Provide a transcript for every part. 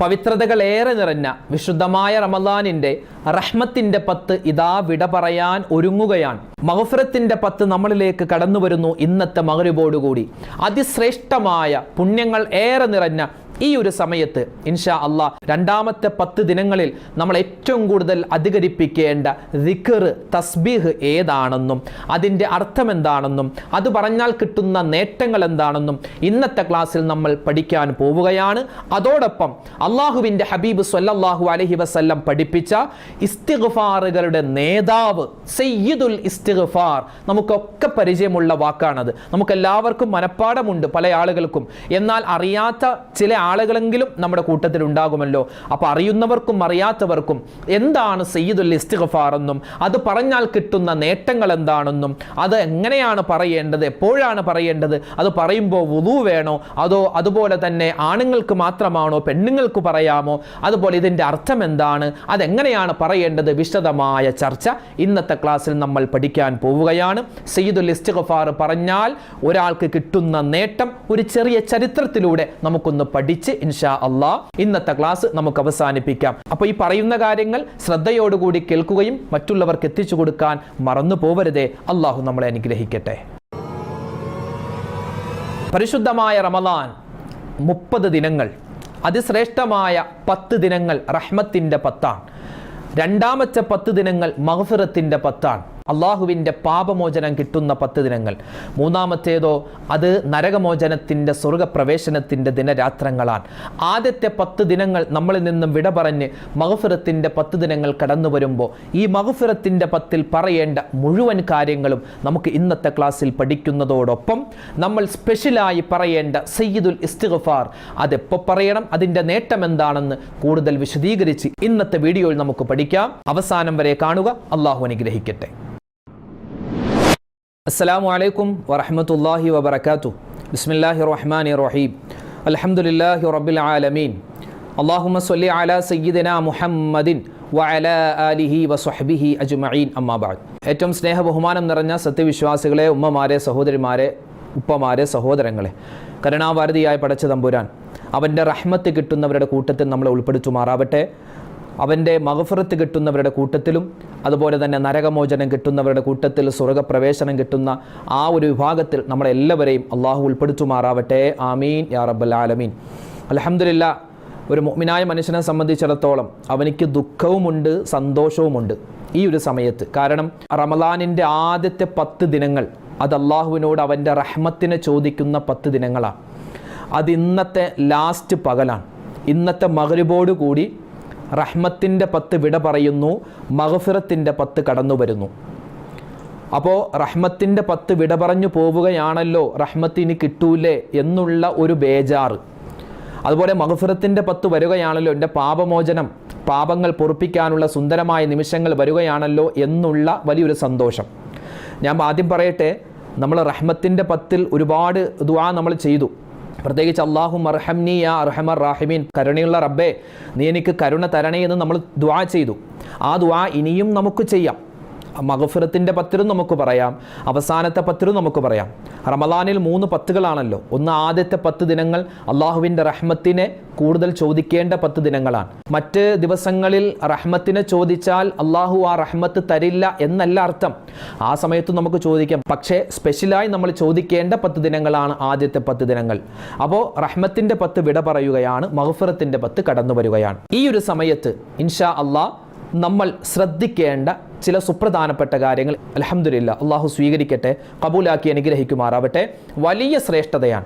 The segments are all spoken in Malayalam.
പവിത്രതകളേറെ നിറഞ്ഞ വിശുദ്ധമായ റമദാനിന്റെ റഹ്മത്തിന്റെ പത്ത് ഇതാ വിട പറയാൻ ഒരുങ്ങുകയാണ്. മഹഫുരത്തിന്റെ പത്ത് നമ്മളിലേക്ക് കടന്നു വരുന്നു ഇന്നത്തെ മകരുബോടുകൂടി അതിശ്രേഷ്ഠമായ പുണ്യങ്ങൾ ഏറെ നിറഞ്ഞ ഈ ഒരു സമയത്ത് ഇൻഷാ അള്ളാ രണ്ടാമത്തെ പത്ത് ദിനങ്ങളിൽ നമ്മൾ ഏറ്റവും കൂടുതൽ അധികരിപ്പിക്കേണ്ട ദിക്കർ തസ്ബീഹ് ഏതാണെന്നും അതിന്റെ അർത്ഥം എന്താണെന്നും അത് പറഞ്ഞാൽ കിട്ടുന്ന നേട്ടങ്ങൾ എന്താണെന്നും ഇന്നത്തെ ക്ലാസ്സിൽ നമ്മൾ പഠിക്കാൻ പോവുകയാണ്. അതോടൊപ്പം അള്ളാഹുവിന്റെ ഹബീബ് സല്ലല്ലാഹു അലഹി വസല്ലം പഠിപ്പിച്ച ഇസ്തിഗ്ഫാറുകളുടെ നേതാവ് സയ്യിദുൽ ഇസ്തിഗ്ഫാർ. നമുക്കൊക്കെ പരിചയമുള്ള വാക്കാണത്. നമുക്കെല്ലാവർക്കും മനഃപ്പാടമുണ്ട് പല ആളുകൾക്കും. എന്നാൽ അറിയാത്ത ചില ആളുകളെങ്കിലും നമ്മുടെ കൂട്ടത്തിൽ ഉണ്ടാകുമല്ലോ. അപ്പോൾ അറിയുന്നവർക്കും അറിയാത്തവർക്കും എന്താണ് സയ്യിദുൽ ഇസ്തിഗ്ഫാർ എന്നും അത് പറഞ്ഞാൽ കിട്ടുന്ന നേട്ടങ്ങൾ എന്താണെന്നും അത് എങ്ങനെയാണ് പറയേണ്ടത് എപ്പോഴാണ് പറയേണ്ടത് അത് പറയുമ്പോൾ വുളു വേണോ അതോ അതുപോലെ തന്നെ ആണുങ്ങൾക്ക് മാത്രമാണോ പെണ്ണുങ്ങൾക്ക് പറയാമോ അതുപോലെ ഇതിന്റെ അർത്ഥം എന്താണ് അതെങ്ങനെയാണ് പറയേണ്ടത് വിശദമായ ചർച്ച ഇന്നത്തെ ക്ലാസ്സിൽ നമ്മൾ പഠിക്കാൻ പോവുകയാണ്. സയ്യിദുൽ ഇസ്തിഗ്ഫാർ പറഞ്ഞാൽ ഒരാൾക്ക് കിട്ടുന്ന നേട്ടം ഒരു ചെറിയ ചരിത്രത്തിലൂടെ നമുക്കൊന്ന് പഠിച്ച് ഇൻഷാ അള്ളാ ഇന്നത്തെ ക്ലാസ് നമുക്ക് അവസാനിപ്പിക്കാം. അപ്പോൾ ഈ പറയുന്ന കാര്യങ്ങൾ ശ്രദ്ധയോടുകൂടി കേൾക്കുകയും മറ്റുള്ളവർക്ക് എത്തിച്ചു കൊടുക്കാൻ മറന്നു പോവരുതേ. അള്ളാഹു നമ്മളെ അനുഗ്രഹിക്കട്ടെ. പരിശുദ്ധമായ റമദാൻ മുപ്പത് ദിനങ്ങൾ. അതിശ്രേഷ്ഠമായ പത്ത് ദിനങ്ങൾ റഹ്മത്തിന്റെ പത്താണ്. രണ്ടാമത്തെ പത്ത് ദിനങ്ങൾ മഹഫിറത്തിന്റെ പത്താണ്. അള്ളാഹുവിന്റെ പാപമോചനം കിട്ടുന്ന പത്ത് ദിനങ്ങൾ. മൂന്നാമത്തേതോ അത് നരകമോചനത്തിന്റെ സ്വർഗപ്രവേശനത്തിന്റെ ദിനരാത്രങ്ങളാണ്. ആദ്യത്തെ പത്ത് ദിനങ്ങൾ നമ്മളിൽ നിന്നും വിട പറഞ്ഞ് മഹഫിറത്തിന്റെ പത്ത് ദിനങ്ങൾ കടന്നു വരുമ്പോൾ ഈ മഹഫിറത്തിന്റെ പത്തിൽ പറയേണ്ട മുഴുവൻ കാര്യങ്ങളും നമുക്ക് ഇന്നത്തെ ക്ലാസ്സിൽ പഠിക്കുന്നതോടൊപ്പം നമ്മൾ സ്പെഷ്യലായി പറയേണ്ട സയ്യിദുൽ ഇസ്തിഗഫാർ. അതെപ്പോൾ പറയണം? അതിന്റെ നേട്ടം എന്താണെന്ന് കൂടുതൽ വിശദീകരിച്ച് ഇന്നത്തെ വീഡിയോയിൽ നമുക്ക് പഠിക്കാം. അവസാനം വരെ കാണുക. അള്ളാഹു അനുഗ്രഹിക്കട്ടെ. അസ്സലാമു അലൈക്കും വറഹ്മത്തുള്ളാഹി വബറകാതുഹു. ബിസ്മില്ലാഹി റഹ്മാൻ റഹീം അലഹമുല്ലാഹി റബ്ബിൽ ആലമീൻ. അല്ലാഹുമ്മ സല്ലി അലാ സയ്യിദിനാ മുഹമ്മദിൻ വഅലാ ആലിഹി വസ്വഹ്ബിഹി അജ്മഈൻ. അമ്മാബാദ് ഏറ്റവും സ്നേഹ ബഹുമാനം നിറഞ്ഞ സത്യവിശ്വാസികളെ ഉമ്മമാരെ സഹോദരിമാരെ ഉപ്പമാരെ സഹോദരങ്ങളെ കരുണാഭാരതിയായ പടച്ച തമ്പുരാൻ അവന്റെ റഹ്മത്ത് കിട്ടുന്നവരുടെ കൂട്ടത്തിൽ നമ്മളെ ഉൾപ്പെടുത്തുമാറാവട്ടെ. അവന്റെ മഹഫറത്ത് കിട്ടുന്നവരുടെ കൂട്ടത്തിലും അതുപോലെ തന്നെ നരകമോചനം കിട്ടുന്നവരുടെ കൂട്ടത്തിൽ സ്വർഗപ്രവേശനം കിട്ടുന്ന ആ ഒരു വിഭാഗത്തിൽ നമ്മളെല്ലാവരെയും അള്ളാഹു ഉൾപ്പെടുത്തുമാറാവട്ടെ. ആമീൻ. യാ റബ്ബൽ ആലമീൻ. അലഹമില്ല ഒരു മുഅ്മിനായ മനുഷ്യനെ സംബന്ധിച്ചിടത്തോളം അവനിക്ക് ദുഃഖവുമുണ്ട് സന്തോഷവുമുണ്ട് ഈ ഒരു സമയത്ത്. കാരണം റമദാനിന്റെ ആദ്യത്തെ പത്ത് ദിനങ്ങൾ അത് അള്ളാഹുവിനോട് അവന്റെ റഹ്മത്തിനെ ചോദിക്കുന്ന പത്ത് ദിനങ്ങളാണ്. അത് ഇന്നത്തെ ലാസ്റ്റ് പകലാണ്. ഇന്നത്തെ മകരിബോട് കൂടി റഹ്മത്തിന്റെ പത്ത് വിട പറയുന്നു മഹഫിറത്തിന്റെ പത്ത് കടന്നു വരുന്നു. അപ്പോൾ റഹ്മത്തിന്റെ പത്ത് വിട പറഞ്ഞു പോവുകയാണല്ലോ റഹ്മത്ത് ഇനി കിട്ടൂലേ എന്നുള്ള ഒരു ബേജാറ്. അതുപോലെ മഹഫിറത്തിന്റെ പത്ത് വരികയാണല്ലോ എന്റെ പാപമോചനം പാപങ്ങൾ പൊറുപ്പിക്കാനുള്ള സുന്ദരമായ നിമിഷങ്ങൾ വരികയാണല്ലോ എന്നുള്ള വലിയൊരു സന്തോഷം. ഞാൻ ആദ്യം പറയട്ടെ നമ്മൾ റഹ്മത്തിന്റെ പത്തിൽ ഒരുപാട് ദുആ നമ്മൾ ചെയ്തു. പ്രത്യേകിച്ച് അള്ളാഹു മർഹംനി യാ അർഹമർ റാഹിമീൻ. കരുണയുള്ള റബ്ബേ നീ എനിക്ക് കരുണ തരണേ എന്ന് നമ്മൾ ദ്വാ ചെയ്തു. ആ ദ്വാ ഇനിയും നമുക്ക് ചെയ്യാം. മഹഫിറത്തിന്റെ പത്തിലും നമുക്ക് പറയാം. അവസാനത്തെ പത്തിലും നമുക്ക് പറയാം. റമദാനിൽ മൂന്ന് പത്തുകളാണല്ലോ. ഒന്ന് ആദ്യത്തെ പത്ത് ദിനങ്ങൾ അള്ളാഹുവിന്റെ റഹ്മത്തിനെ കൂടുതൽ ചോദിക്കേണ്ട പത്ത് ദിനങ്ങളാണ്. മറ്റ് ദിവസങ്ങളിൽ റഹ്മത്തിനെ ചോദിച്ചാൽ അള്ളാഹു ആ റഹ്മത്ത് തരില്ല എന്നല്ല അർത്ഥം. ആ സമയത്ത് നമുക്ക് ചോദിക്കാം. പക്ഷേ സ്പെഷ്യലായി നമ്മൾ ചോദിക്കേണ്ട പത്ത് ദിനങ്ങളാണ് ആദ്യത്തെ പത്ത് ദിനങ്ങൾ. അപ്പോൾ റഹ്മത്തിന്റെ പത്ത് വിട പറയുകയാണ് മഹഫിറത്തിന്റെ പത്ത് കടന്നു വരികയാണ്. ഈ ഒരു സമയത്ത് ഇൻഷാ അള്ളാഹ് നമ്മൾ ശ്രദ്ധിക്കേണ്ട ചില സുപ്രധാനപ്പെട്ട കാര്യങ്ങൾ അലഹമില്ല അള്ളാഹു സ്വീകരിക്കട്ടെ കബൂലാക്കി അനുഗ്രഹിക്കുമാറാവട്ടെ. വലിയ ശ്രേഷ്ഠതയാണ്.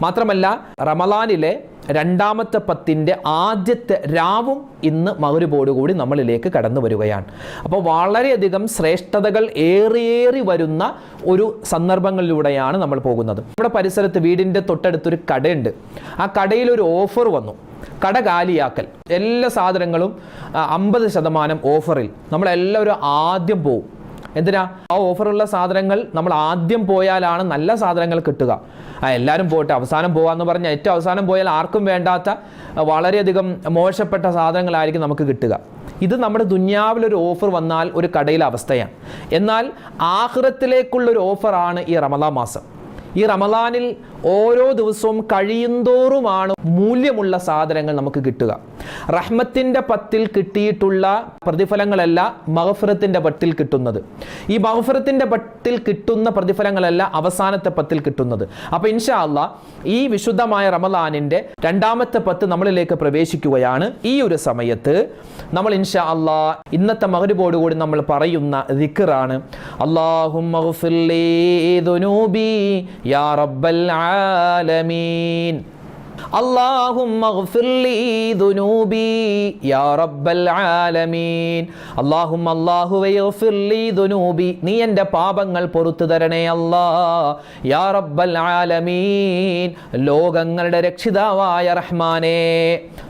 മാത്രമല്ല റമലാനിലെ രണ്ടാമത്തെ പത്തിന്റെ ആദ്യത്തെ രാവും ഇന്ന് മകരുപോടുകൂടി നമ്മളിലേക്ക് കടന്നു വരികയാണ്. അപ്പോൾ വളരെയധികം ശ്രേഷ്ഠതകൾ ഏറിയേറി വരുന്ന ഒരു സന്ദർഭങ്ങളിലൂടെയാണ് നമ്മൾ പോകുന്നത്. നമ്മുടെ പരിസരത്ത് വീടിന്റെ തൊട്ടടുത്തൊരു കടയുണ്ട്. ആ കടയിൽ ഒരു ഓഫർ വന്നു. കട കാലിയാക്കൽ എല്ലാ സാധനങ്ങളും അമ്പത് ശതമാനം ഓഫറിൽ നമ്മളെല്ലാവരും ആദ്യം പോവും. എന്തിനാ? ആ ഓഫറുള്ള സാധനങ്ങൾ നമ്മൾ ആദ്യം പോയാലാണ് നല്ല സാധനങ്ങൾ കിട്ടുക. ആ എല്ലാവരും പോയിട്ട് അവസാനം പോകാമെന്ന് പറഞ്ഞാൽ ഏറ്റവും അവസാനം പോയാൽ ആർക്കും വേണ്ടാത്ത വളരെയധികം മോശപ്പെട്ട സാധനങ്ങളായിരിക്കും നമുക്ക് കിട്ടുക. ഇത് നമ്മുടെ ദുന്യാവിലൊരു ഓഫർ വന്നാൽ ഒരു കടയിലെ അവസ്ഥയാണ്. എന്നാൽ ആഹ്റത്തിലേക്കുള്ളൊരു ഓഫറാണ് ഈ റമദാ മാസം. ഈ റമദാനിൽ ഓരോ ദിവസവും കഴിയുന്തോറുമാണ് മൂല്യമുള്ള സാധനങ്ങൾ നമുക്ക് കിട്ടുക. റഹ്മത്തിന്റെ പത്തിൽ കിട്ടിയിട്ടുള്ള പ്രതിഫലങ്ങളല്ല മഹഫറത്തിന്റെ പത്തിൽ കിട്ടുന്നത്. ഈ മഹഫറത്തിന്റെ പത്തിൽ കിട്ടുന്ന പ്രതിഫലങ്ങളല്ല അവസാനത്തെ പത്തിൽ കിട്ടുന്നത്. അപ്പോൾ ഇൻഷാ അള്ളാ ഈ വിശുദ്ധമായ റമലാനിന്റെ രണ്ടാമത്തെ പത്ത് നമ്മളിലേക്ക് പ്രവേശിക്കുകയാണ്. ഈ ഒരു സമയത്ത് നമ്മൾ ഇൻഷാ അള്ളാ ഇന്നത്തെ മകരിബോടുകൂടി നമ്മൾ പറയുന്ന ദിക്കറാണ് അള്ളാഹും യാ റബ്ബൽ العالمين. നീ എന്റെ പാപങ്ങൾ പൊറത്തു തരണേ അല്ലാ. യാ റബ്ബൽ ആലമീൻ. ലോകങ്ങളുടെ രക്ഷിതാവായ റഹ്മാനേ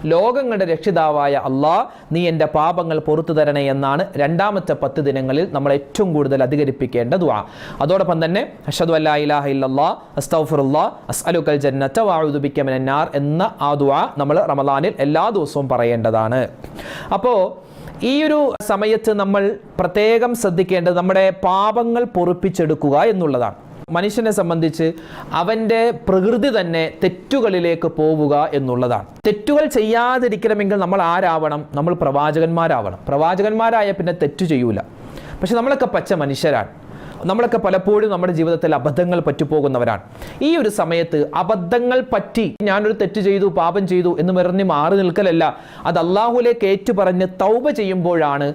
ലോകങ്ങളുടെ രക്ഷിതാവായ അള്ളാഹ് നീ എന്റെ പാപങ്ങൾ പൊറത്തു തരണേ എന്നാണ് രണ്ടാമത്തെ പത്ത് ദിനങ്ങളിൽ നമ്മൾ ഏറ്റവും കൂടുതൽ അധികരിപ്പിക്കേണ്ട ആ അതോടൊപ്പം തന്നെ അഷദ് അല്ലാ ഇലാഹ ഇല്ലല്ലാ അസ്അലുക്കൽ ജന്നത വഅഊദു ബിക എന്ന ആ ദുആ നമ്മൾ റമദാനിൽ എല്ലാ ദിവസവും പറയേണ്ടതാണ്. അപ്പോൾ ഈ ഒരു സമയത്ത് നമ്മൾ പ്രത്യേകം ശ്രദ്ധിക്കേണ്ടത് നമ്മുടെ പാപങ്ങൾ പൊറുപ്പിച്ചെടുക്കുക എന്നുള്ളതാണ്. മനുഷ്യനെ സംബന്ധിച്ച് അവന്റെ പ്രകൃതി തന്നെ തെറ്റുകളിലേക്ക് പോവുക എന്നുള്ളതാണ്. തെറ്റുകൾ ചെയ്യാതിരിക്കണമെങ്കിൽ നമ്മൾ ആരാവണം? നമ്മൾ പ്രവാചകന്മാരാവണം. പ്രവാചകന്മാരായ പിന്നെ തെറ്റു ചെയ്യൂല. പക്ഷെ നമ്മളൊക്കെ പച്ച മനുഷ്യരാണ്. നമ്മളൊക്കെ പലപ്പോഴും നമ്മുടെ ജീവിതത്തിൽ അബദ്ധങ്ങൾ പറ്റിപ്പോകുന്നവരാണ്. ഈ ഒരു സമയത്ത് അബദ്ധങ്ങൾ പറ്റി ഞാനൊരു തെറ്റ് ചെയ്തു പാപം ചെയ്തു എന്ന് പറഞ്ഞ് മാറി നിൽക്കലല്ല. അത് അള്ളാഹുലേക്ക് ഏറ്റുപറഞ്ഞ് തൗബ ചെയ്യുമ്പോഴാണ്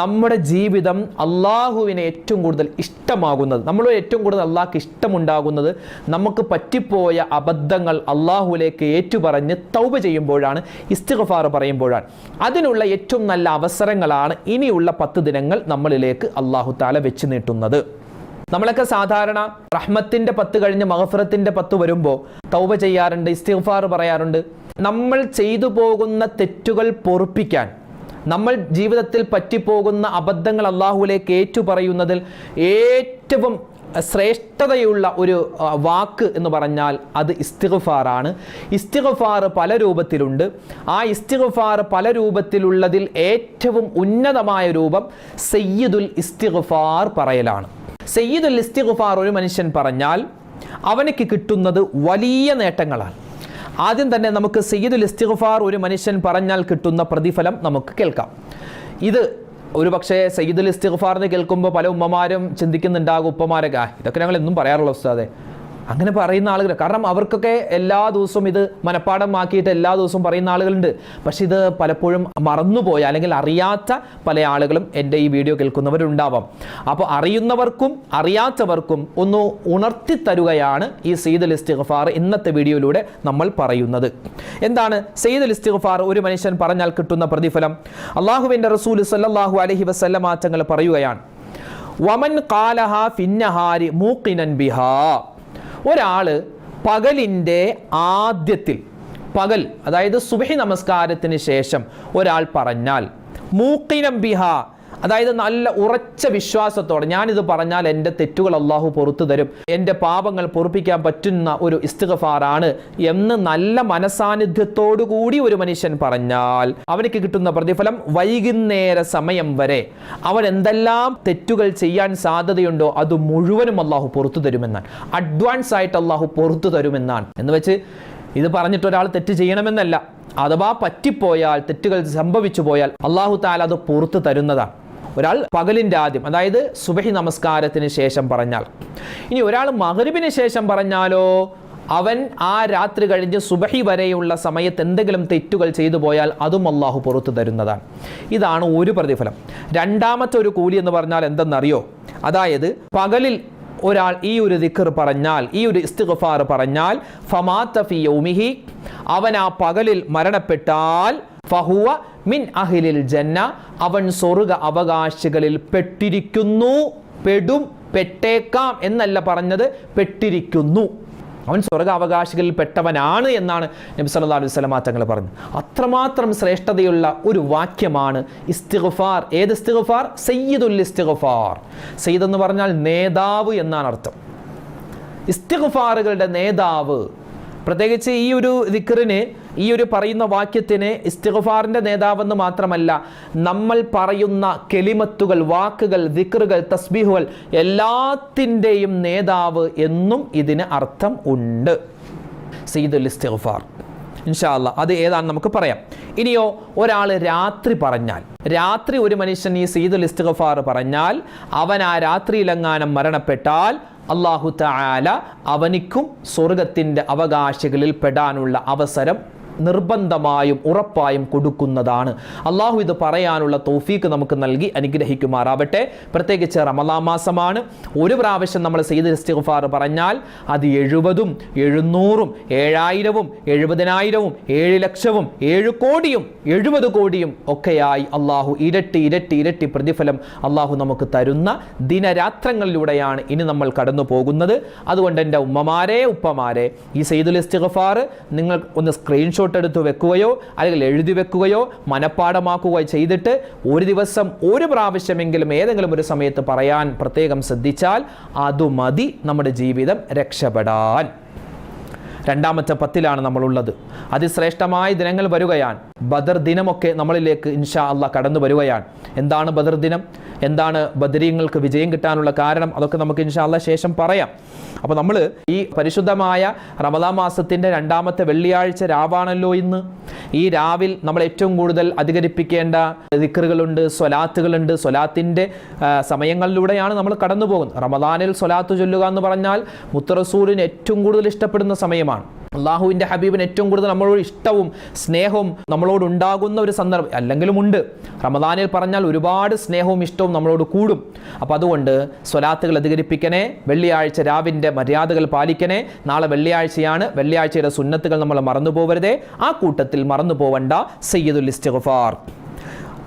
നമ്മുടെ ജീവിതം അള്ളാഹുവിനെ ഏറ്റവും കൂടുതൽ ഇഷ്ടമാകുന്നത്. നമ്മൾ ഏറ്റവും കൂടുതൽ അള്ളാഹ്ക്ക് ഇഷ്ടമുണ്ടാകുന്നത് നമുക്ക് പറ്റിപ്പോയ അബദ്ധങ്ങൾ അള്ളാഹുലേക്ക് ഏറ്റുപറഞ്ഞ് തൗബ ചെയ്യുമ്പോഴാണ് ഇസ്തിഗഫാർ പറയുമ്പോഴാണ്. അതിനുള്ള ഏറ്റവും നല്ല അവസരങ്ങളാണ് ഇനിയുള്ള പത്ത് ദിനങ്ങൾ നമ്മളിലേക്ക് അള്ളാഹു താല വെച്ച് നീട്ടുന്നത്. നമ്മളൊക്കെ സാധാരണ റഹ്മത്തിന്റെ പത്ത് കഴിഞ്ഞ് മഹഫറത്തിന്റെ പത്ത് വരുമ്പോൾ തൗബ ചെയ്യാറുണ്ട് ഇസ്തിഫാർ പറയാറുണ്ട്. നമ്മൾ ചെയ്തു പോകുന്ന തെറ്റുകൾ പൊറുപ്പിക്കാൻ നമ്മൾ ജീവിതത്തിൽ പറ്റിപ്പോകുന്ന അബദ്ധങ്ങൾ അള്ളാഹുലേക്ക് ഏറ്റു പറയുന്നതിൽ ഏറ്റവും ശ്രേഷ്ഠതയുള്ള ഒരു വാക്ക് എന്ന് പറഞ്ഞാൽ അത് ഇസ്തിഗഫാറാണ്. ഇസ്തിഗ്ഫാർ പല രൂപത്തിലുണ്ട്. ആ ഇസ്തിഗ്ഫാർ പല രൂപത്തിലുള്ളതിൽ ഏറ്റവും ഉന്നതമായ രൂപം സയ്യിദുൽ ഇസ്തിഗഫാർ പറയലാണ്. സയ്യിദുൽ ഇസ്തിഗ്ഫാർ ഒരു മനുഷ്യൻ പറഞ്ഞാൽ അവനക്ക് കിട്ടുന്നത് വലിയ നേട്ടങ്ങളാണ്. ആദ്യം തന്നെ നമുക്ക് സയ്യിദുൽ ഇസ്തിഗ്ഫാർ ഒരു മനുഷ്യൻ പറഞ്ഞാൽ കിട്ടുന്ന പ്രതിഫലം നമുക്ക് കേൾക്കാം. ഇത് ഒരു പക്ഷേ സയ്യിദുൽ ഇസ്തിഗ്ഫാർ എന്ന് കേൾക്കുമ്പോൾ പല ഉമ്മമാരും ചിന്തിക്കുന്നുണ്ടാകും ഉപ്പമാരൊക്കെ "ആ, ഇതൊക്കെ ഞങ്ങൾ എന്നും പറയാറുള്ളൂ ഉസ്താദെ അങ്ങനെ പറയുന്ന ആളുകൾ. കാരണം അവർക്കൊക്കെ എല്ലാ ദിവസവും ഇത് മനഃപ്പാടമാക്കിയിട്ട് എല്ലാ ദിവസവും പറയുന്ന ആളുകളുണ്ട്. പക്ഷെ ഇത് പലപ്പോഴും മറന്നുപോയ അല്ലെങ്കിൽ അറിയാത്ത പല ആളുകളും എന്റെ ഈ വീഡിയോ കേൾക്കുന്നവരുണ്ടാവാം. അപ്പോൾ അറിയുന്നവർക്കും അറിയാത്തവർക്കും ഒന്ന് ഉണർത്തി തരുകയാണ് ഈ സയ്യിദുൽ ഇസ്തിഗ്ഫാർ ഇന്നത്തെ വീഡിയോയിലൂടെ നമ്മൾ പറയുന്നത്. എന്താണ്? സയ്യിദുൽ ഇസ്തിഗ്ഫാർ ഒരു മനുഷ്യൻ പറഞ്ഞാൽ കിട്ടുന്ന പ്രതിഫലം. അള്ളാഹുവിന്റെ റസൂൽ സല്ലാഹു അലഹി വസല്ലമ തങ്ങൾ പറയുകയാണ്. വമൻ കാലഹ ഫിന്നഹാരി മൂക്കിനൻ ബിഹാ. ഒരാൾ പകലിന്റെ ആദ്യത്തിൽ പകൽ അതായത് സുബഹി നമസ്കാരത്തിന് ശേഷം ഒരാൾ പറഞ്ഞാൽ മൂക്കിനം ബിഹ അതായത് നല്ല ഉറച്ച വിശ്വാസത്തോടെ ഞാനിത് പറഞ്ഞാൽ എന്റെ തെറ്റുകൾ അള്ളാഹു പുറത്തു തരും. എന്റെ പാപങ്ങൾ പൊറുപ്പിക്കാൻ പറ്റുന്ന ഒരു ഇസ്തിഗഫാറാണ് എന്ന് നല്ല മനസാന്നിധ്യത്തോടു കൂടി ഒരു മനുഷ്യൻ പറഞ്ഞാൽ അവനക്ക് കിട്ടുന്ന പ്രതിഫലം വൈകുന്നേര സമയം വരെ. അവൻ എന്തെല്ലാം തെറ്റുകൾ ചെയ്യാൻ സാധ്യതയുണ്ടോ അത് മുഴുവനും അള്ളാഹു പുറത്തു തരുമെന്നാണ്. അഡ്വാൻസ് ആയിട്ട് അള്ളാഹു പുറത്തു തരുമെന്നാണ്. എന്ന് വെച്ച് ഇത് പറഞ്ഞിട്ട് ഒരാൾ തെറ്റ് ചെയ്യണമെന്നല്ല. അഥവാ പറ്റിപ്പോയാൽ തെറ്റുകൾ സംഭവിച്ചു പോയാൽ അള്ളാഹു താല അത് പുറത്തു തരുന്നതാണ്. ഒരാൾ പകലിന്റെ ആദ്യം അതായത് സുബഹി നമസ്കാരത്തിന് ശേഷം പറഞ്ഞാൽ. ഇനി ഒരാൾ മഹരിബിന് ശേഷം പറഞ്ഞാലോ? അവൻ ആ രാത്രി കഴിഞ്ഞ് സുബഹി വരെയുള്ള സമയത്ത് എന്തെങ്കിലും തെറ്റുകൾ ചെയ്തു പോയാൽ അതും അള്ളാഹു പുറത്തു തരുന്നതാണ്. ഇതാണ് ഒരു പ്രതിഫലം. രണ്ടാമത്തെ ഒരു കൂലി എന്ന് പറഞ്ഞാൽ എന്തെന്നറിയോ? അതായത് പകലിൽ ഒരാൾ ഈ ഒരു ദിക്കർ പറഞ്ഞാൽ ഈ ഒരു ഇസ്തിഗ്ഫാർ പറഞ്ഞാൽ ഫമാ തഫി യൗമിഹി അവൻ ആ പകലിൽ മരണപ്പെട്ടാൽ ഫഹുവ മിൻ അഹിലിൽ ജന്ന അവൻ സ്വർഗ അവകാശികളിൽ പെട്ടിരിക്കുന്നു. പെടും പെട്ടേക്കാം എന്നല്ല പറഞ്ഞത് പെട്ടിരിക്കുന്നു. അവൻ സ്വർഗാവകാശികളിൽ പെട്ടവനാണ് എന്നാണ് നബി സല്ലല്ലാഹു അലൈഹി വസല്ലമ തങ്ങൾ പറഞ്ഞു അത്രമാത്രം ശ്രേഷ്ഠതയുള്ള ഒരു വാക്യമാണ് ഇസ്തിഗ്ഫാർ. ഏത് ഇസ്തിഗ്ഫാർ? സയ്യിദുൽ ഇസ്തിഗ്ഫാർ. സയ്യിദ് എന്ന് പറഞ്ഞാൽ നേതാവ് എന്നാണ് അർത്ഥം. ഇസ്തിഗ്ഫാറുകളുടെ നേതാവ്. പ്രത്യേകിച്ച് ഈ ഒരു ദിക്റിന് ഈ ഒരു പറയുന്ന വാക്യത്തിന് ഇസ്തിഗ്ഫാറിന്റെ നേതാവെന്ന് മാത്രമല്ല നമ്മൾ പറയുന്ന കെലിമത്തുകൾ വാക്കുകൾ ദിക്റുകൾ തസ്ബീഹുകൾ എല്ലാത്തിന്റെയും നേതാവ് എന്നും ഇതിന് അർത്ഥം ഉണ്ട്. സയ്യിദുൽ ഇസ്തിഗ്ഫാർ. ഇൻഷാല്ല അത് ഏതാണെന്ന് നമുക്ക് പറയാം. ഇനിയോ ഒരാൾ രാത്രി പറഞ്ഞാൽ രാത്രി ഒരു മനുഷ്യൻ ഈ സയ്യിദുൽ ഇസ്തിഗ്ഫാർ പറഞ്ഞാൽ അവൻ ആ രാത്രിയിലെങ്ങാനും മരണപ്പെട്ടാൽ അള്ളാഹു തആല അവനിക്കും സ്വർഗത്തിന്റെ അവകാശികളിൽ പെടാനുള്ള അവസരം നിർബന്ധമായും ഉറപ്പായും കൊടുക്കുന്നതാണ്. അള്ളാഹു ഇത് പറയാനുള്ള തോഫീക്ക് നമുക്ക് നൽകി അനുഗ്രഹിക്കുമാറാവട്ടെ. പ്രത്യേകിച്ച് റമലാ മാസമാണ്. ഒരു പ്രാവശ്യം നമ്മൾ സെയ്ദ് ഇസ്തിഗ്ഫാർ പറഞ്ഞാൽ അത് എഴുപതും എഴുന്നൂറും ഏഴായിരവും എഴുപതിനായിരവും ഏഴ് ലക്ഷവും ഏഴ് കോടിയും എഴുപത് കോടിയും ഒക്കെയായി അള്ളാഹു ഇരട്ടി ഇരട്ടി ഇരട്ടി പ്രതിഫലം അള്ളാഹു നമുക്ക് തരുന്ന ദിനരാത്രങ്ങളിലൂടെയാണ് ഇനി നമ്മൾ കടന്നു പോകുന്നത്. അതുകൊണ്ട് എന്റെ ഉമ്മമാരെ ഉപ്പമാരെ ഈ സെയ്ദുൽ ഇസ്തിഗ്ഫാർ നിങ്ങൾ ഒന്ന് സ്ക്രീൻഷോട്ട് എടുത്ത് വെക്കുകയോ അല്ലെങ്കിൽ എഴുതി വെക്കുകയോ മനഃപ്പാടമാക്കുകയോ ചെയ്തിട്ട് ഒരു ദിവസം ഒരു പ്രാവശ്യമെങ്കിലും ഏതെങ്കിലും ഒരു സമയത്ത് പറയാൻ പ്രത്യേകം ശ്രദ്ധിച്ചാൽ അതു മതി നമ്മുടെ ജീവിതം രക്ഷപ്പെടാൻ. രണ്ടാമത്തെ പത്തിലാണ് നമ്മളുള്ളത്. അതിശ്രേഷ്ഠമായ ദിനങ്ങൾ വരികയാണ്. ബദർ ദിനമൊക്കെ നമ്മളിലേക്ക് ഇൻഷാ അല്ല കടന്നു വരികയാണ്. എന്താണ് ബദർ ദിനം? എന്താണ് ബദരീങ്ങൾക്ക് വിജയം കിട്ടാനുള്ള കാരണം? അതൊക്കെ നമുക്ക് ഇൻഷാല്ല ശേഷം പറയാം. അപ്പോൾ നമ്മൾ ഈ പരിശുദ്ധമായ റമദാ മാസത്തിന്റെ രണ്ടാമത്തെ വെള്ളിയാഴ്ച രാവാണല്ലോ ഇന്ന്. ഈ രാവിൽ നമ്മൾ ഏറ്റവും കൂടുതൽ അധികരിപ്പിക്കേണ്ട ദിക്കറുകളുണ്ട് സ്വലാത്തുകളുണ്ട്. സ്വലാത്തിന്റെ സമയങ്ങളിലൂടെയാണ് നമ്മൾ കടന്നു പോകുന്നത് റമദാനിൽ സ്വലാത്ത് ചൊല്ലുക എന്ന് പറഞ്ഞാൽ മുത്തറസൂലിന് ഏറ്റവും കൂടുതൽ ഇഷ്ടപ്പെടുന്ന സമയമാണ്. അള്ളാഹുവിന്റെ ഹബീബിന് ഏറ്റവും കൂടുതൽ നമ്മളോട് ഇഷ്ടവും സ്നേഹവും നമ്മളോട് ഉണ്ടാകുന്ന ഒരു സന്ദർഭം അല്ലെങ്കിലും ഉണ്ട്. റമദാനിൽ പറഞ്ഞാൽ ഒരുപാട് സ്നേഹവും ഇഷ്ടവും നമ്മളോട് കൂടും. അപ്പോൾ അതുകൊണ്ട് സ്വലാത്തുകൾ അധികരിപ്പിക്കണേ വെള്ളിയാഴ്ച രാവിന്റെ മര്യാദകൾ പാലിക്കണേ നാളെ വെള്ളിയാഴ്ചയാണ് വെള്ളിയാഴ്ചയുടെ സുന്നത്തുകൾ നമ്മൾ മറന്നു പോകരുതേ ആ കൂട്ടത്തിൽ മറന്നു പോവണ്ട. സയ്യിദുൽ ഇസ്തിഗ്ഫാർ.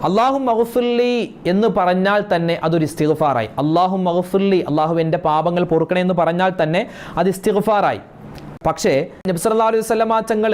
അള്ളാഹു മഹഫുല്ലി എന്ന് പറഞ്ഞാൽ തന്നെ അതൊരു ഇസ്തിഗഫാറായി. അള്ളാഹു മഹഫുല്ലി അള്ളാഹു എന്റെ പാപങ്ങൾ പൊറുക്കണേ എന്ന് പറഞ്ഞാൽ തന്നെ അത് ഇസ്തിഗ്ഫാറായി. പക്ഷേ നബ്സല്ലാ അലൈഹി വസല്ലമ തങ്ങൾ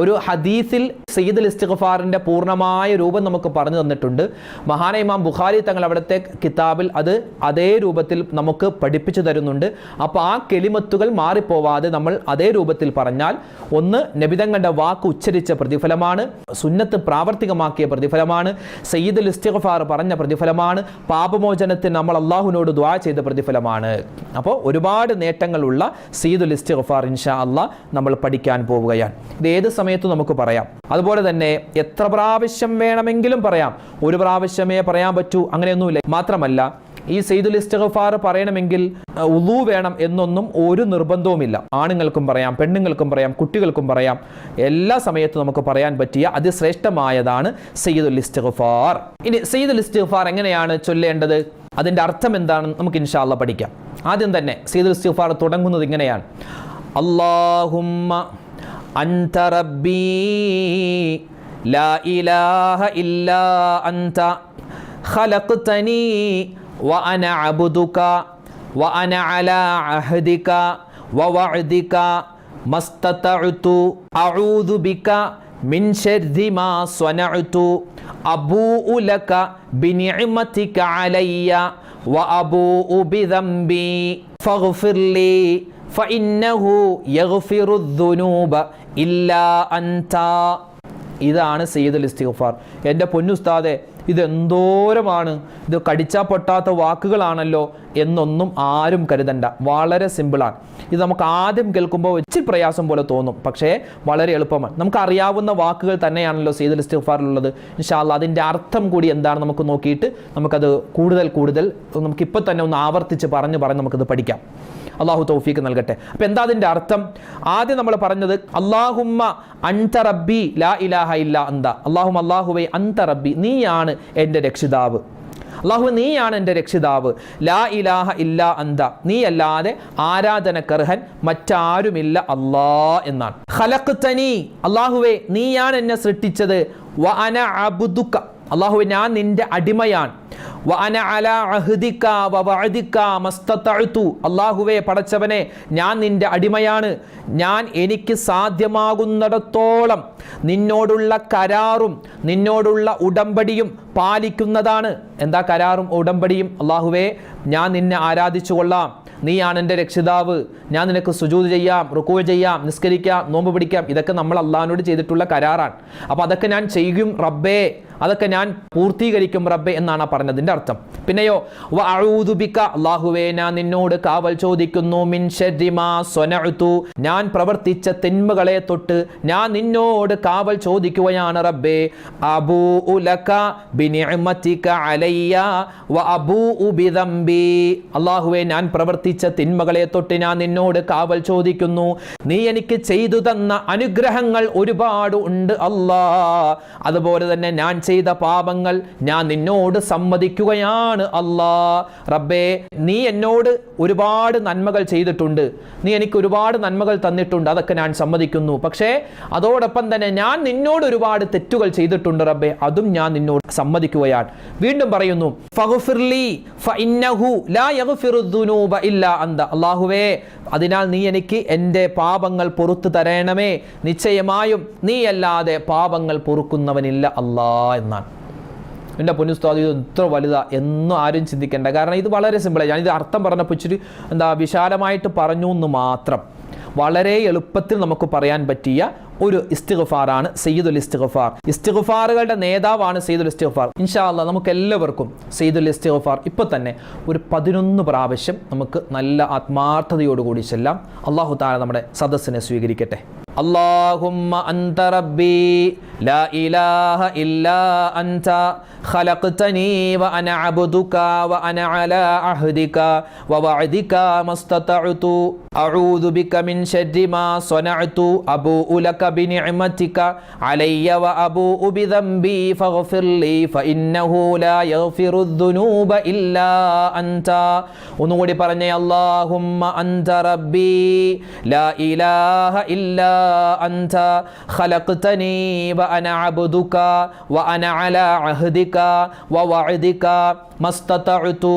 ഒരു ഹദീസിൽ സയ്യിദുൽ ഇസ്തിഖഫാറിന്റെ പൂർണമായ രൂപം നമുക്ക് പറഞ്ഞു തന്നിട്ടുണ്ട്. മഹാന ഇമാം ബുഖാരി തങ്ങൾ അവിടുത്തെ കിതാബിൽ അത് അതേ രൂപത്തിൽ നമുക്ക് പഠിപ്പിച്ചു തരുന്നുണ്ട്. അപ്പോൾ ആ കെളിമത്തുകൾ മാറിപ്പോവാതെ നമ്മൾ അതേ രൂപത്തിൽ പറഞ്ഞാൽ ഒന്ന് നബിതങ്ങളുടെ വാക്ക് ഉച്ചരിച്ച പ്രതിഫലമാണ് സുന്നത്ത് പ്രാവർത്തികമാക്കിയ പ്രതിഫലമാണ് സയ്യിദുൽ ഇസ്തിഗ്ഫാർ പറഞ്ഞ പ്രതിഫലമാണ് പാപമോചനത്തിന് നമ്മൾ അള്ളാഹുവിനോട് ദ്വാ ചെയ്ത പ്രതിഫലമാണ്. അപ്പോൾ ഒരുപാട് നേട്ടങ്ങളുള്ള സയ്യിദുൽ ഇസ്തിഗ്ഫാർ ഇൻഷാ അള്ളാഹ് നമ്മൾ പഠിക്കാൻ പോവുകയാണ്. ഇത് ഏത് സമയത്തും നമുക്ക് പറയാം. അതുപോലെ തന്നെ എത്ര പ്രാവശ്യം വേണമെങ്കിലും പറയാം. ഒരു പ്രാവശ്യമേ പറയാൻ പറ്റൂ അങ്ങനെയൊന്നുമില്ല. മാത്രമല്ല ഈ സെയ്ദുൽ ഇസ്തിഗ്ഫാർ പറയണമെങ്കിൽ ഉളു വേണം എന്നൊന്നും ഒരു നിർബന്ധവുമില്ല. ആണുങ്ങൾക്കും പറയാം പെണ്ണുങ്ങൾക്കും പറയാം കുട്ടികൾക്കും പറയാം. എല്ലാ സമയത്തും നമുക്ക് പറയാൻ പറ്റിയ അതിശ്രേഷ്ഠമായതാണ് സെയ്ദുൽ ഇസ്തിഗ്ഫാർ. ഇനി സെയ്ദുൽ ഇസ്തിഗ്ഫാർ എങ്ങനെയാണ് ചൊല്ലേണ്ടത്? അതിന്റെ അർത്ഥം എന്താണെന്ന് നമുക്ക് ഇൻഷാല്ല പഠിക്കാം. ആദ്യം തന്നെ സെയ്ദുൽ ഇസ്തിഗ്ഫാർ തുടങ്ങുന്നത് ഇങ്ങനെയാണ്. അള്ളാഹുമ്മ അൻത റബ്ബീ ലാ ഇലാഹ ഇല്ലാ അൻത خلقتني وأنا عبدك وأنا على عهدك ووعدك ما استطعت أعوذ بك من شر ما صنعت أبوء لك بنعمتك علي وأبوء بذنبي فاغفر لي فإنه يغفر الذنوب ഇല്ലാ അൻത. ഇതാണ് സയ്യിദുൽ ഇസ്തിഗ്ഫാർ. എന്റെ പൊന്നുസ്താദെ ഇതെന്തോരമാണ്. ഇത് കടിച്ചാൽ പൊട്ടാത്ത വാക്കുകളാണല്ലോ എന്നൊന്നും ആരും കരുതണ്ട. വളരെ സിമ്പിളാണ്. ഇത് നമുക്ക് ആദ്യം കേൾക്കുമ്പോൾ ഇച്ചിരി പ്രയാസം പോലെ തോന്നും. പക്ഷേ വളരെ എളുപ്പമാണ്. നമുക്ക് അറിയാവുന്ന വാക്കുകൾ തന്നെയാണല്ലോ സീതൽ ഇസ്തിഗ്ഫാറിലുള്ളത്. ഇൻഷാല്ല അതിന്റെ അർത്ഥം കൂടി എന്താണ് നമുക്ക് നോക്കിയിട്ട് നമുക്കത് കൂടുതൽ കൂടുതൽ നമുക്കിപ്പോൾ തന്നെ ഒന്ന് ആവർത്തിച്ച് പറഞ്ഞ് പറഞ്ഞ് നമുക്കത് പഠിക്കാം. അള്ളാഹു തൗഫീക്ക് നൽകട്ടെ. അപ്പം എന്താ അതിന്റെ അർത്ഥം? ആദ്യം നമ്മൾ പറഞ്ഞത് അള്ളാഹുമ്മ അൻത റബ്ബി ലാ ഇലാഹ ഇല്ല അന്ത അള്ളാഹും അള്ളാഹുവേ റബ്ബി. നീയാണ് എന്റെ രക്ഷിതാവ്. അള്ളാഹു നീയാണ് എന്റെ രക്ഷിതാവ്. ലാ ഇലാഹ ഇല്ല അന്ത നീ അല്ലാതെ ആരാധനക്കർഹൻ മറ്റാരുമില്ല അല്ലാ എന്നാണ്. ഖലഖ് തനി അള്ളാഹുവേ നീയാണ് എന്നെ സൃഷ്ടിച്ചത്. വ അന അബ്ദുക. അള്ളാഹുവെ ഞാൻ നിന്റെ അടിമയാണ്. അള്ളാഹുവെ പടച്ചവനെ ഞാൻ നിന്റെ അടിമയാണ്. ഞാൻ എനിക്ക് സാധ്യമാകുന്നിടത്തോളം നിന്നോടുള്ള കരാറും നിന്നോടുള്ള ഉടമ്പടിയും പാലിക്കുന്നതാണ്. എന്താ കരാറും ഉടമ്പടിയും? അള്ളാഹുവെ ഞാൻ നിന്നെ ആരാധിച്ചു കൊള്ളാം. നീയാണ് എന്റെ രക്ഷിതാവ്. ഞാൻ നിനക്ക് സുജൂത് ചെയ്യാം റുക്കൂ ചെയ്യാം നിസ്കരിക്കാം നോമ്പ് പിടിക്കാം. ഇതൊക്കെ നമ്മൾ അള്ളാഹിനോട് ചെയ്തിട്ടുള്ള കരാറാണ്. അപ്പോൾ അതൊക്കെ ഞാൻ ചെയ്യും റബ്ബേ. അതൊക്കെ ഞാൻ പൂർത്തീകരിക്കും റബ്ബെ എന്നാണ് പറഞ്ഞതിന്റെ അർത്ഥം. പിന്നെയോ അള്ളാഹുവേ ഞാൻ നിന്നോട് കാവൽ ചോദിക്കുന്നു മിൻ ഞാൻ പ്രവർത്തിച്ച തിന്മകളെ തൊട്ട് ഞാൻ നിന്നോട് കാവൽ ചോദിക്കുകയാണ് റബ്ബേ. ഉലക ബിനിഅമതിക അലയ്യ അള്ളാഹുവേ ഞാൻ പ്രവർത്തിച്ച തിന്മകളെ തൊട്ട് ഞാൻ നിന്നോട് കാവൽ ചോദിക്കുന്നു. നീ എനിക്ക് ചെയ്തു തന്ന അനുഗ്രഹങ്ങൾ ഒരുപാട് ഉണ്ട് അല്ലാ അതുപോലെ തന്നെ ഞാൻ ചെയ്ത പാപങ്ങൾ ഞാൻ നിന്നോട് സമ്മതിക്കുകയാണ് അല്ലാ. റബ്ബേ നീ എന്നോട് ഒരുപാട് നന്മകൾ ചെയ്തിട്ടുണ്ട്. നീ എനിക്ക് ഒരുപാട് നന്മകൾ തന്നിട്ടുണ്ട് അതൊക്കെ ഞാൻ സമ്മതിക്കുന്നു. പക്ഷേ അതോടൊപ്പം തന്നെ ഞാൻ നിന്നോട് ഒരുപാട് തെറ്റുകൾ ചെയ്തിട്ടുണ്ട് റബ്ബേ അതും ഞാൻ നിന്നോട് സമ്മതിക്കുകയാണ്. വീണ്ടും പറയുന്നു അള്ളാഹുവേ അതിനാൽ നീ എനിക്ക് എന്റെ പാപങ്ങൾ പൊറത്തു തരണമേ. നിശ്ചയമായും നീയല്ലാതെ പാപങ്ങൾ പൊറുക്കുന്നവനില്ല അല്ലാ എന്നാണ്. എന്റെ പൊന്നുസ്താദ് ഇത് ഇത്ര വലുതാ എന്നും ആരും ചിന്തിക്കേണ്ട. കാരണം ഇത് വളരെ സിമ്പിളാണ് ഞാനിത് അർത്ഥം പറഞ്ഞപ്പോൾ ഇച്ചിരി എന്താ വിശാലമായിട്ട് പറഞ്ഞു എന്ന് മാത്രം. വളരെ എളുപ്പത്തിൽ നമുക്ക് പറയാൻ പറ്റിയ ഒരു ഇസ്തിഗഫാറാണ് സയ്യിദുൽ ഇസ്തിഗഫാർ. ഇസ്തിഗഫാറുകളുടെ നേതാവാണ് സയ്യിദുൽ ഇസ്തിഗഫാർ. ഇൻഷാല്ല നമുക്ക് എല്ലാവർക്കും സയ്യിദുൽ ഇസ്തിഗഫാർ ഇപ്പോൾ തന്നെ ഒരു പതിനൊന്ന് പ്രാവശ്യം നമുക്ക് നല്ല ആത്മാർത്ഥതയോടുകൂടി ചെല്ലാം. അള്ളാഹു താല നമ്മുടെ സദസ്സിനെ സ്വീകരിക്കട്ടെ. അള്ളാഹുമ്മ അന്തറബി لا إله إلا أنت خلقتني وأنا عبدك وأنا على عهدك ووعدك ما استطعت أعوذ بك من شر ما صنعت أبوء لك بنعمتك علي وأبوء بذنبي فاغفر لي فإنه لا يغفر الذنوب إلا أنت ഒന്നുകൂടി പറഞ്ഞേ അല്ലാഹുമ്മ അൻത റബ്ബി ലാ ഇലാഹ ഇല്ലാ അൻത ഖലഖ്തനി വഅന അബ്ദുക വഅന അലാ അഹ്ദിക വവഅദിക മസ്തതഅതു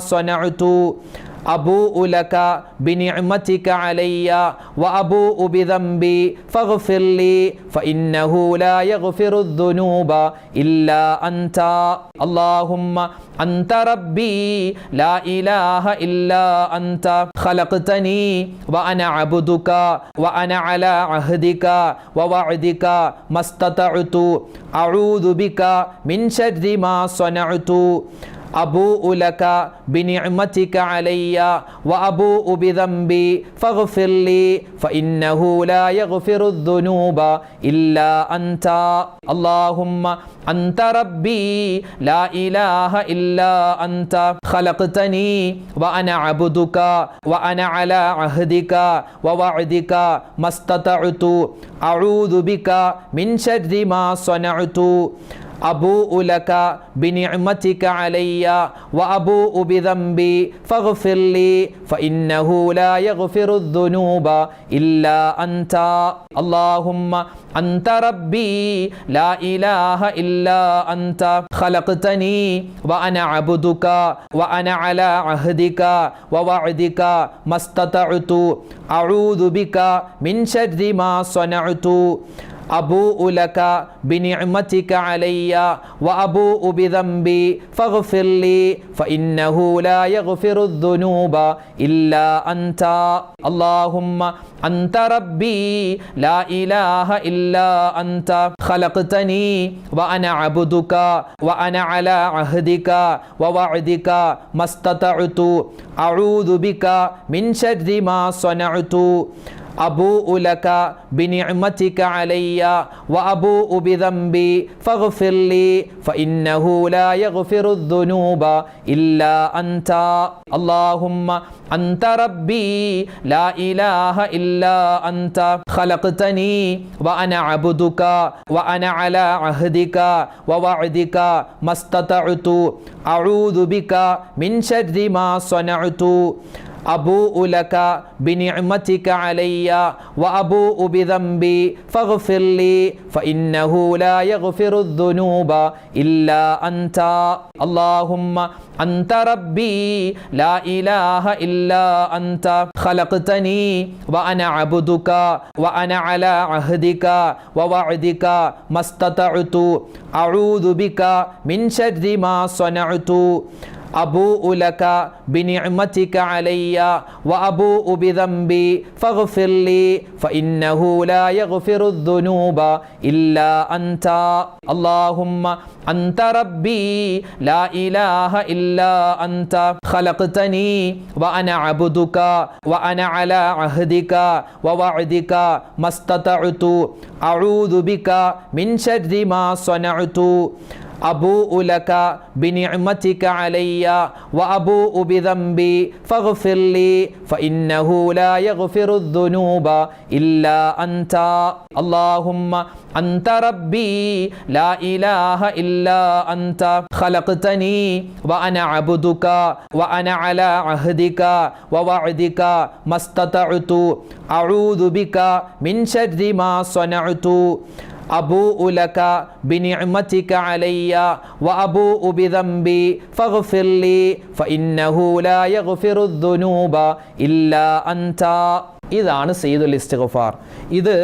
സ്വനഅ്തു അബൂ ഉലക ബിനിഅമതിക അലയ്യ വ അബൂ ഉബിദംബി ലി ഫഇന്നഹു ലാ യഗ്ഫിറു ദുനൂബ ഇല്ലാ അൻത അല്ലാഹുമ്മ അൻത റബ്ബി ലാ ഇലാഹ ഇല്ലാ അൻത ഖലഖ്തനി വ അബ്ദുക വ അലാ അഹ്ദിക വ വഅദിക അഊദു ബിക മിൻ ശർരി മാ സ്വനഅതു അബൂ ഉലക ബിനിഅമതിക അലയ്യ വ അബൂ ഉബിദംബി ഫഗ്ഫിർലി ഫഇന്നഹു ലാ യഗ്ഫിറുദ്ദുനൂബ ഇല്ലാ അൻത അല്ലാഹുമ്മ അൻത റബ്ബി ലാ ഇലാഹ ഇല്ലാ അൻത ഖലഖ്തനി വ അന അബ്ദുക വ അന അലാ അഹ്ദിക വ വഅദിക മസ്തതഅതു. അഊദു ബിക മിൻ ശർരി മാ അബൂ ഉലക ബിനിഅമതിക അലയ്യ വ അബൂ ഉബിദംബി ഫഗ്ഫിർലി ഫഇന്നഹു ലാ യഗ്ഫിറുദ്ദുനൂബ ഇല്ലാ അൻത അല്ലാഹുമ്മ അൻത റബ്ബി ലാ ഇലാഹ ഇല്ലാ അൻത ഖലഖ്തനി വ അന അബ്ദുക വ അന അലാ അഹ്ദിക വ വഅദിക മസ്തതഅതു. അഊദു ബിക മിൻ ശർരി മാ അബൂ ഉലക ബിനിഅമതിക അലയ്യ വ അബൂ ഉബിദംബി ഫഗ്ഫിർലി ഫഇന്നഹു ലാ യഗ്ഫിറുദ്ദുനൂബ ഇല്ലാ അൻത അല്ലാഹുമ്മ അൻത റബ്ബി ലാ ഇലാഹ ഇല്ലാ അൻത ഖലഖ്തനി വ അന അബ്ദുക വ അന അലാ അഹ്ദിക വ വഅദിക മസ്തതഅതു. അഊദു ബിക മിൻ ശർരി മാ അബൂ ഉലക ബിനിഅമതിക അലയ്യ വ അബൂ ഉബിദംബി ഫഗ്ഫിർ ലി ഫഇന്നഹു ലാ യഗ്ഫിറു ദുനൂബ ഇല്ലാ അൻത അല്ലാഹുമ്മ അൻത റബ്ബി ലാ ഇലാഹ ഇല്ലാ അൻത ഖലഖ്തനി വ അന അബ്ദുക വ അന അലാ അഹ്ദിക വ വഅദിക മസ്തതഅതു അഊദു ബിക മിൻ അബൂ ഉലക ബിനിഅമതിക അലയ്യ വ അബൂ ഉബിദംബി ഫഗ്ഫിർലി ഫഇന്നഹു ലാ യഗ്ഫിറുദ്ദുനൂബ ഇല്ലാ അൻത അല്ലാഹുമ്മ അൻത റബ്ബി ലാ ഇലാഹ ഇല്ലാ അൻത ഖലഖ്തനി വ അന അബ്ദുക വ അന അലാ അഹ്ദിക വ വഅദിക മസ്തതഅതു അഊദു ബിക മിൻ ശർരി മാ അബൂ ഉലക ബിനിഅമതിക അലയ്യ വ അബൂ ഉബിദംബി ഫഗ്ഫിർലി ഫഇന്നഹു ലാ യഗ്ഫിറുദ്ദുനൂബ ഇല്ലാ അൻത അല്ലാഹുമ്മ അൻത റബ്ബി ലാ ഇലാഹ ഇല്ലാ അൻത ഖലഖ്തനി വ അബ്ദുക വ അലാ അഹ്ദിക വ വഅദിക അഊദു ബിക മിൻ ശർരി മാ സനഅതു അബൂ ഉലക ബിനിഅമതിക അലയ്യ വ അബൂ ഉബിദംബി ഫഗ്ഫിർലി ഫഇന്നഹു ലാ യഗ്ഫിറുദ്ദുനൂബ ഇല്ലാ അൻത അല്ലാഹുമ്മ അൻത റബ്ബി ലാ ഇലാഹ ഇല്ലാ അൻത ഖലഖ്തനി വ അന അബ്ദുക വ അന അലാ അഹ്ദിക വ വഅദിക മസ്തതഅതു. അഊദു ബിക മിൻ ശർരി മാ അബൂ ഉലക ബിനിഅമതിക അലയ്യ വ അബൂ ഉബിദംബി ഫഗ്ഫിർലി ഫഇന്നഹു ലാ യഗ്ഫിറുദ്ദുനൂബ ഇല്ലാ അൻത ഇതാണ് സയ്യിദുൽ ഇസ്തിഗ്ഫാർ. ഇത്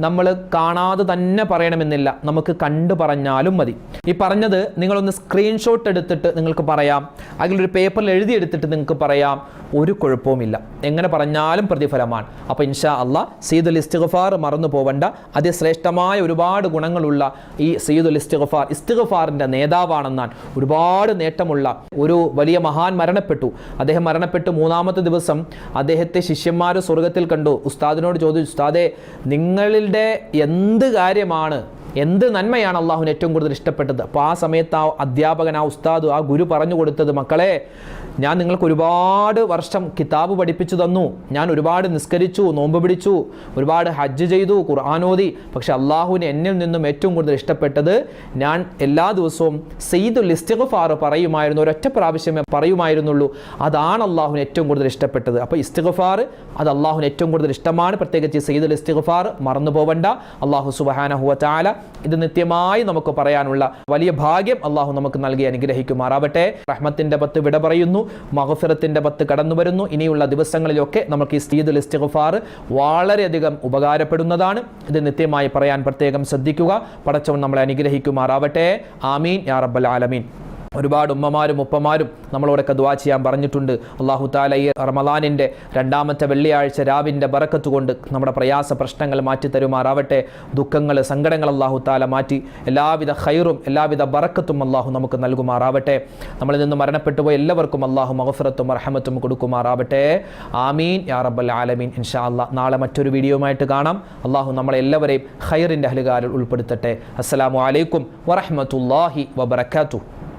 നമ്മൾ കാണാതെ തന്നെ പറയണമെന്നില്ല. നമുക്ക് കണ്ടു പറഞ്ഞാലും മതി. ഈ പറഞ്ഞത് നിങ്ങളൊന്ന് സ്ക്രീൻഷോട്ട് എടുത്തിട്ട് നിങ്ങൾക്ക് പറയാം. അതിലൊരു പേപ്പറിൽ എഴുതിയെടുത്തിട്ട് നിങ്ങൾക്ക് പറയാം. ഒരു കുഴപ്പവുമില്ല. എങ്ങനെ പറഞ്ഞാലും പ്രതിഫലമാണ്. അപ്പോൾ ഇൻഷാ അല്ല സീദുൽ ഇസ്തിഗഫാർ മറന്നു പോവണ്ട. അതിശ്രേഷ്ഠമായ ഒരുപാട് ഗുണങ്ങളുള്ള ഈ സീദുൽ ഇസ്തിഗഫാർ ഇസ്തിഗഫാറിന്റെ നേതാവാണെന്നാണ് ഒരുപാട് നേട്ടമുള്ള ഒരു വലിയ മഹാൻ മരണപ്പെട്ടു. അദ്ദേഹം മരണപ്പെട്ടു മൂന്നാമത്തെ ദിവസം അദ്ദേഹത്തെ ശിഷ്യന്മാർ സ്വർഗത്തിൽ കണ്ടു. ഉസ്താദിനോട് ചോദിച്ചു ഉസ്താദെ നിങ്ങളിൽ നിങ്ങളുടെ എന്ത് കാര്യമാണ് എന്ത് നന്മയാണ് അള്ളാഹുവിന് ഏറ്റവും കൂടുതൽ ഇഷ്ടപ്പെട്ടത്? അപ്പോൾ ആ സമയത്ത് ആ അധ്യാപകൻ ആ ഉസ്താദ് ആ ഗുരു പറഞ്ഞു കൊടുത്തത് മക്കളെ ഞാൻ നിങ്ങൾക്ക് ഒരുപാട് വർഷം കിതാബ് പഠിപ്പിച്ചു തന്നു. ഞാൻ ഒരുപാട് നിസ്കരിച്ചു നോമ്പ് പിടിച്ചു ഒരുപാട് ഹജ്ജ് ചെയ്തു ഖുർആാനോദി പക്ഷെ അള്ളാഹുവിന് എന്നിൽ നിന്നും ഏറ്റവും കൂടുതൽ ഇഷ്ടപ്പെട്ടത് ഞാൻ എല്ലാ ദിവസവും സെയ്ദുൽ ഇസ്തിഗ്ഫാർ പറയുമായിരുന്നു ഒരൊറ്റ പ്രാവശ്യമേ പറയുമായിരുന്നുള്ളൂ. അതാണ് അള്ളാഹുവിന് ഏറ്റവും കൂടുതൽ ഇഷ്ടപ്പെട്ടത്. അപ്പോൾ ഇസ്തിഗ്ഫാർ അത് അള്ളാഹുവിന് ഏറ്റവും കൂടുതൽ ഇഷ്ടമാണ്. പ്രത്യേകിച്ച് സെയ്ദുൽ ഇസ്തിഗ്ഫാർ മറന്നു പോവണ്ട. അള്ളാഹു സുബഹാനഹുവ ചാല ഇത് നിത്യമായി നമുക്ക് പറയാനുള്ള വലിയ ഭാഗ്യം അള്ളാഹു നമുക്ക് നൽകി അനുഗ്രഹിക്കുമാറാവട്ടെ. റഹ്മത്തിന്റെ പത്ത് വിട പറയുന്നു. മഹഫിറത്തിന്റെ പത്ത് കടന്നു വരുന്നു. ഇനിയുള്ള ദിവസങ്ങളിലൊക്കെ നമുക്ക് ഈ സ്തീദുൽ ഇസ്തിഗ്ഫാർ വളരെയധികം ഉപകാരപ്പെടുന്നതാണ്. ഇത് നിത്യമായി പറയാൻ പ്രത്യേകം ശ്രദ്ധിക്കുക. പടച്ചവൻ നമ്മളെ അനുഗ്രഹിക്കുമാറാവട്ടെ. ആമീൻ. യാ റബ്ബൽ ആലമീൻ. ഒരുപാട് ഉമ്മമാരും ഉപ്പമാരും നമ്മളോടൊക്കെ ദ്വാ ചെയ്യാൻ പറഞ്ഞിട്ടുണ്ട്. അള്ളാഹു താല ഈ റമലാനിന്റെ രണ്ടാമത്തെ വെള്ളിയാഴ്ച രാവിന്റെ ബറക്കത്ത് കൊണ്ട് നമ്മുടെ പ്രയാസ പ്രശ്നങ്ങൾ മാറ്റി തരുമാറാവട്ടെ. ദുഃഖങ്ങൾ സങ്കടങ്ങൾ അള്ളാഹു താല മാറ്റി. എല്ലാവിധ ഹൈറും എല്ലാവിധ ബറക്കത്തും അള്ളാഹു നമുക്ക് നൽകുമാറാവട്ടെ. നമ്മളിൽ നിന്ന് മരണപ്പെട്ടുപോയ എല്ലാവർക്കും അള്ളാഹു മഹഫറത്തും അർഹമത്തും കൊടുക്കുമാറാവട്ടെ. ആമീൻ. യാ റബ്ബൽ ആലമീൻ. ഇൻഷാ അല്ലാ നാളെ മറ്റൊരു വീഡിയോയുമായിട്ട് കാണാം. അള്ളാഹു നമ്മളെല്ലാവരെയും ഹൈറിന്റെ അഹലുകാരിൽ ഉൾപ്പെടുത്തട്ടെ. അസ്സലാമു അലൈക്കും വറഹമത്തല്ലാഹി വബർക്കാത്തു